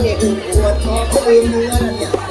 เด็กหัวดคอเขาลืมเนื้อแล้วเนี่ย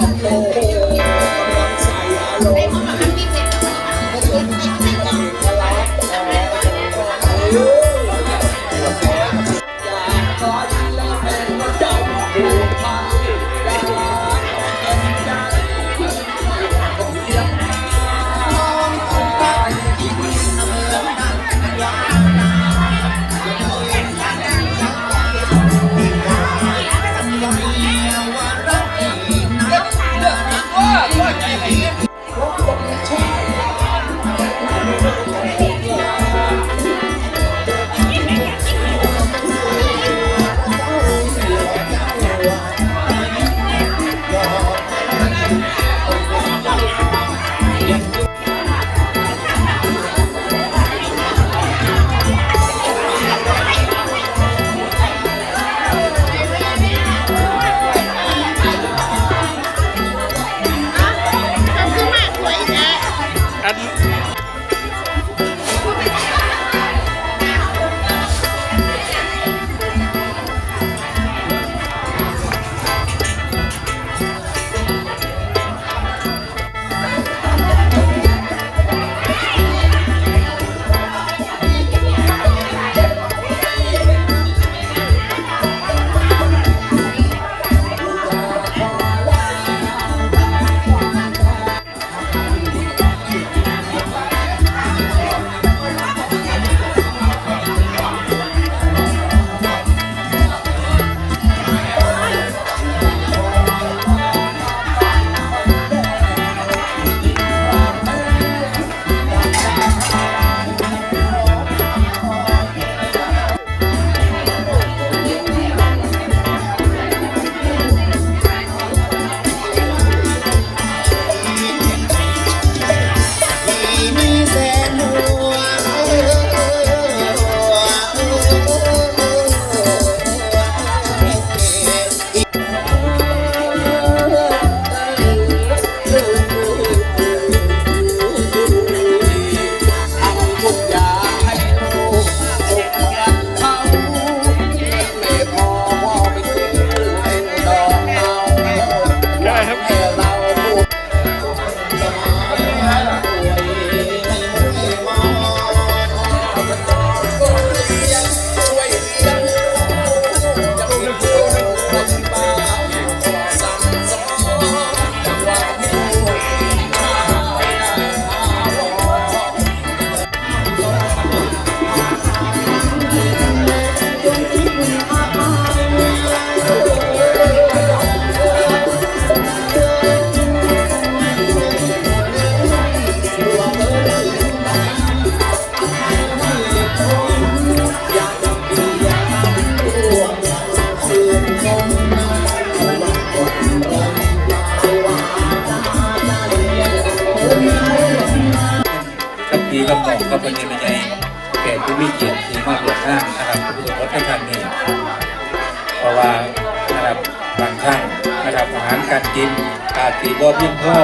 ารการกินอาจจะบ่เพียงพอ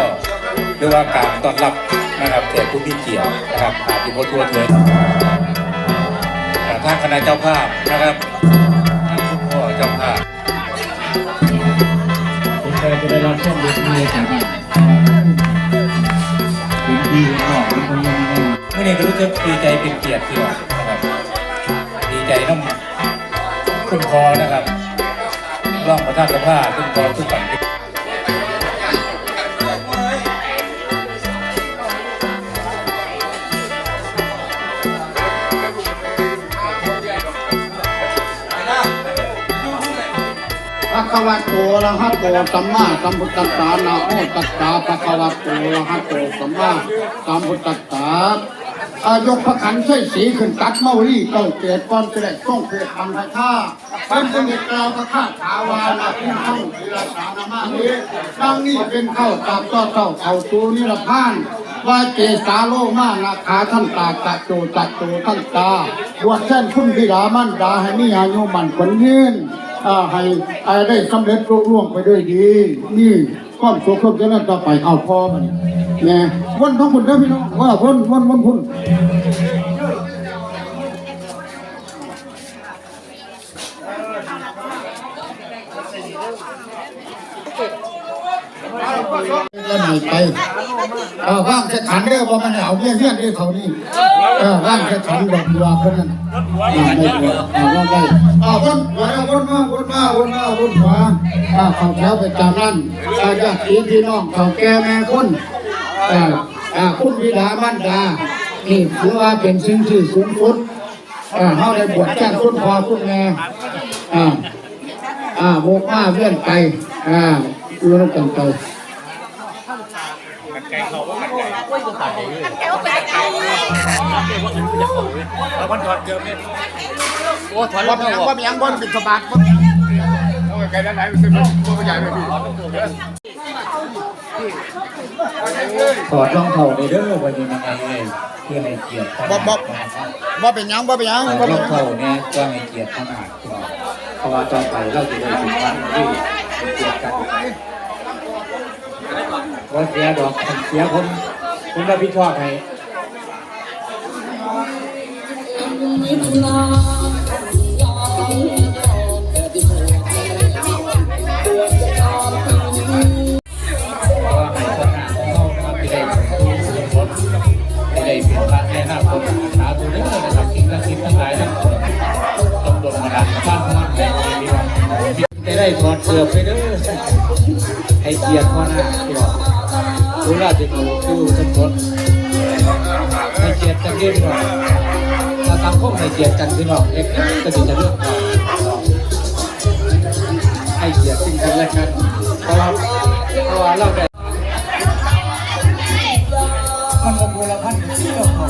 หรือว่าการต้อนรับนะครับแก่ผู้มีเกียรตินะครับอาจจะบ่ทั่วถึงแต่ทางคณะเจ้าภาพนะครับทางคุณพ่อเจ้าภาพผมเคยไปได้รับช่วงเด็กในจากถึงที่ออกเป็นคนยังไงเมื่อนี้รู้สึกดีใจเป็นเกียรติที่ว่านะครับดีใจน้ำคุณพ่อนะครับร่องประธานสภาคุณพ่อทุกปัน พระคัมภโตอะระหะโตสัมมาสัมพุทธัสสะนะโมตัสสะพระคัมภโตอะระหะโตสัมมาสัมพุทธัสสะอายกพระขันธ์ใช้สีขึ้นตัดเมารีเก้าเกตก้อนเสด็จต้องเพศทำให้ข้าเป็นสมิตกล่าวพระข้าถาวานาพิมพ์เข้าศิลาสานามานี้ดังนี้เป็นเข้าตามต่อเต่าเขาตูนิรพานว่าเจสาโลมานาขาท่านตากะโจจักโจท่านตาบวชแท่นคุณพิรามันดาให้มีอายุมันขวัญยืนอ่า ให้อ่าได้สำเร็จรุ่ร่วงไปด้วยดี นี่ความสุขความเจริญต่อไปเอาพอมันแน่วันท้องคุณเด้อพี่น้องว่าวันวันวันพุ่นเแล้วไหนไปว่างจะขันเด้อว่ามันเอาเงี้ยเงี้ยเด้อเขานี่ว่างจะขันดอกบัวคนนั้นอ่าได้บัว อ่าว่าได้อ่าวนหัววนมาวนมาวนมาวนหัวอ่าเขาแถวไปตามนั้นอาญาติพี่น้องเขาแก่แม่คนอ่าอ่าคุณบิดามารดานี่ถือว่าเป็นสิ่งที่สูงสุดอ่าเขาได้บวชแจ้งคุณพ่อคุณแม่อ่าอ่าโบกมาเลื่อนไปอ่าเลื่อนกันไป ยู่แล้วกันไปว่าเป็นยังว่าเป็นยังบนบินสบายไกลด้านไหนเป็นตัวใหญ่เลยพี่ถอดรองเท้าในเด้อวันนี้มันไงเลยเพื่อให้เกียรติบ่บ่ว่าเป็นยังว่าเป็นยังถอดรองเท้าเนี่ยก็ให้เกียรติขนาดที่เราเพราะว่าต่อไปเราจะได้ถึงวันที่เป็นเกียรติกัน ว่าเสียดอกเสียคนคนรับผิดชอบให้ ดูราชกุดูสมรสให้เกียรติกันเรียบร้อยถ้าสังคมให้เกียรติกันพี่น้องเอกก็จะเลือกเราให้เกียรติซึ่งกันและกันเพราะว่าเพราะว่าเราได้มันก็บูรพันธ์เชื่อเขา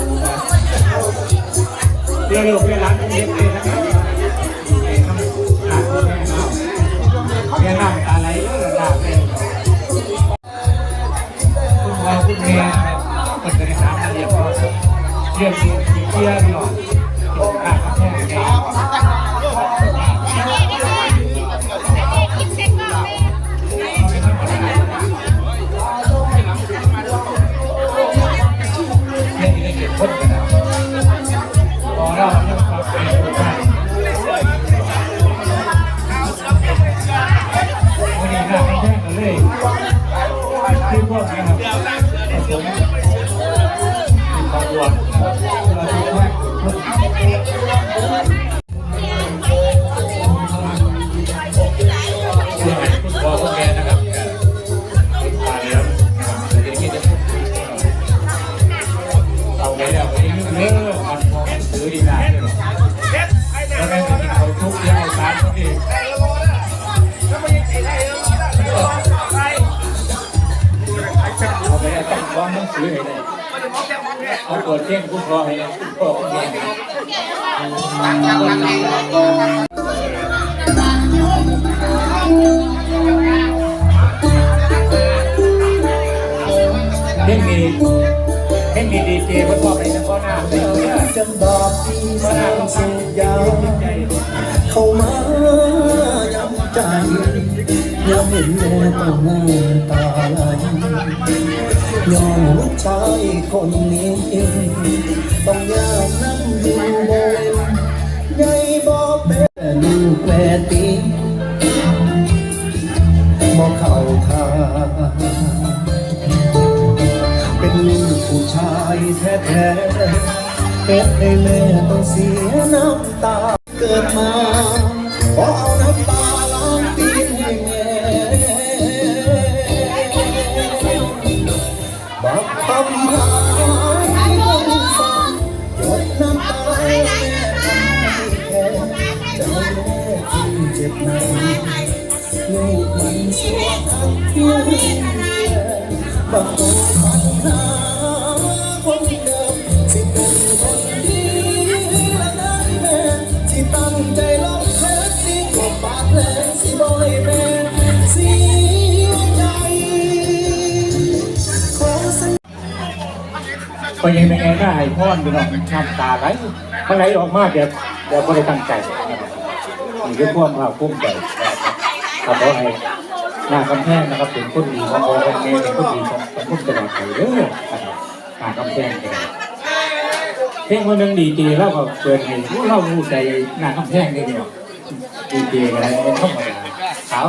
เร็วๆเวลาเด็กเลยนะครับแม่น้ำอะไรเคุณพ่อคุณแม่คนจะได้ทำเรียบร้อยเรื่องที่เกี่ยวหน่อยขาดแค่ไหน ผ แล้วตั้งกล้องต้องซื้อให้เลยเอาเปิดเที่งคุณพ่อให้เลยคุณพ่อคุณแม่เพ่งมีเพ่งมีดีเจพ่อพ่อไปนะพ่อหน้าเอาเนี่ยจำบอกที่พ่อหน้างสุดยาวเข้ามาย้ำใจ ยอมเห็นแม่ต้องน้ำตาไหลย้อนลูกชายคนนี้ต้องยากน้ำดูโบนใหญ่บ่เป็นลูกแลตีบ่เข้าทางเป็นลูกผู้ชายแท้ๆเป็นให้แม่ต้องเสียน้ำตาเกิดมา ก็ยังไม่ไงได้พ่อนพี่น้องน้ำตาไหลมันไหลออกมาเดี๋ยวเดี๋ยวไม่ได้ตั้งใจนี่คือความภาคภูมิใจครับขอให้หน้าคำแพงนะครับเป็นคนดีของพ่อของแม่เป็นคนดีของสังคมตลอดไปเด้อหน้าคำแพงเพลงคนหนึ่งดีดีแล้วก็เปิดให้เรารู้ใจหน้าคำแพงได้เดียวดีดีอะไรเป็นธรรมดาขาว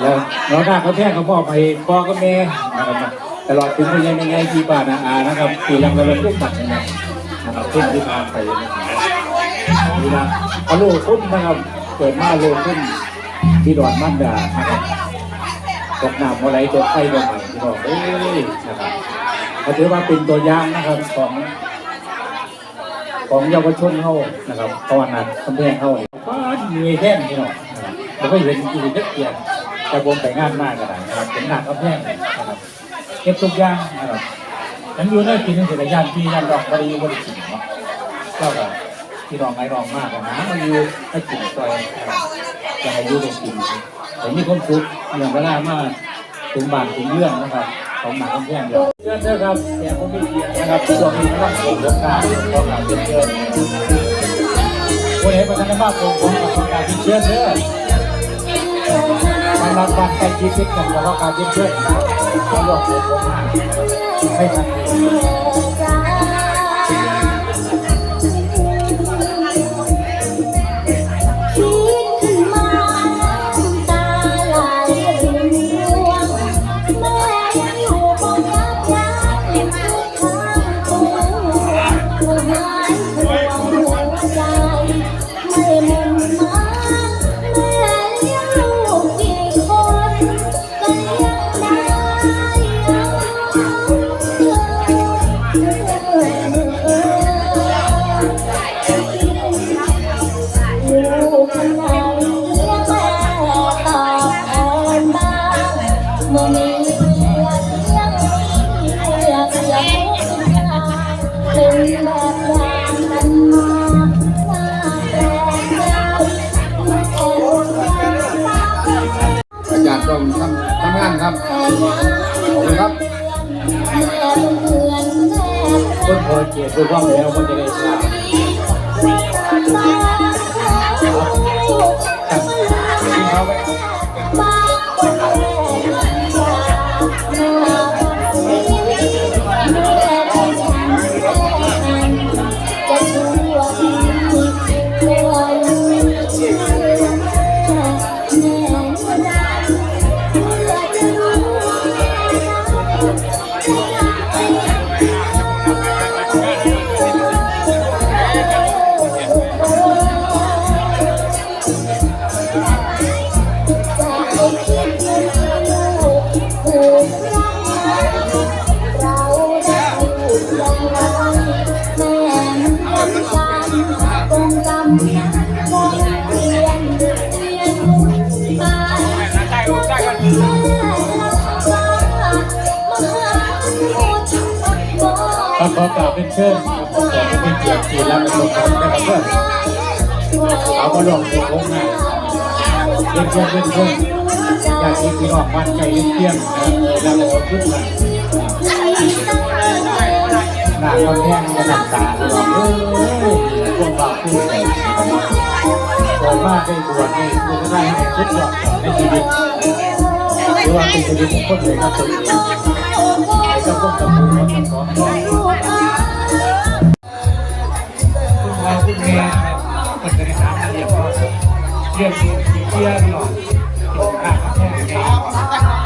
แล้วน้องหน้าเขาแท้เขามอบไปพ่อกับแม่นะครับ ตลอดถึงพยานยังไงที่บ้านอาอานะครับที่ยังระลึกทุกบัตรนะครับเพิ่งที่ผ่านไปนะครับนี่นะเอาลูกขึ้นนะครับเกิดมาลูกขึ้นที่ดอนมั่นดานะครับตกน้ำอะไรตกไฟตกใหม่ที่บอกเอ้ยนะครับก็ถือว่าเป็นตัวอย่างนะครับของ ของเยาวชนเขานะครับภาวนาคำแพงเขาเนี่ยก็เหนื่อยแท่งพี่น้องนะครับผมก็เห็นอยู่นักเกียรติแต่ผมไปงานมากกันนะครับเป็นหนักคำแพงนะครับ เก็บทุกอย่างนะครับฉันอยู่ในกินในสายยานที่ยันดอกบริยุบริสิงเนาะก็แบบที่รองไอ้รองมากนะมันอยู่ให้กินซอยนะครับยังอายุได้กินแต่มีความสุขอย่างเวลามากถึงบานถึงเรื่องนะครับของหนักคำแพงเดียวเชิญเถอะครับแต่ผมไม่เกียรตินะครับช่วงนี้ต้องผมเลิกงานขอกราบเชิญเชิญวันนี้ประธานภาพผมผมขอการเชิญเด้อสำหรับการใกล้ชิดติดกันกับการเชิ ญเชิญนะครับขอบอกผมผมมาให้ทัน ครับแต่ยังครับแม่เหมือนแม่คนพอเกียรติคว่าแล้วมันจะได้ทราบบ้านลูกครับที่เขาไป อกราบเป็นเชิญครับขอเป็นเกียรติที่รับในสมบูรณ์นะครับเพื่อนเอามาลงถูกลงน้าเป็นเชิญเป็นเชิญอยากให้พี่น้องมั่นใจเที่ยงนะครับแล้วก็ทุกท่าหน้าเขาแห้งกระดับตาบอกเอ้ยพวกเราพูดกันสวยมากได้บวชได้ดูได้ให้ทุกยอดในชีวิตหรือว่าเป็นชีวิตของคนเลยครับตัวเองไอ้เจ้าพวกตะปูมันทั้งสอ เรื่องเกี่ยนหรอกข้า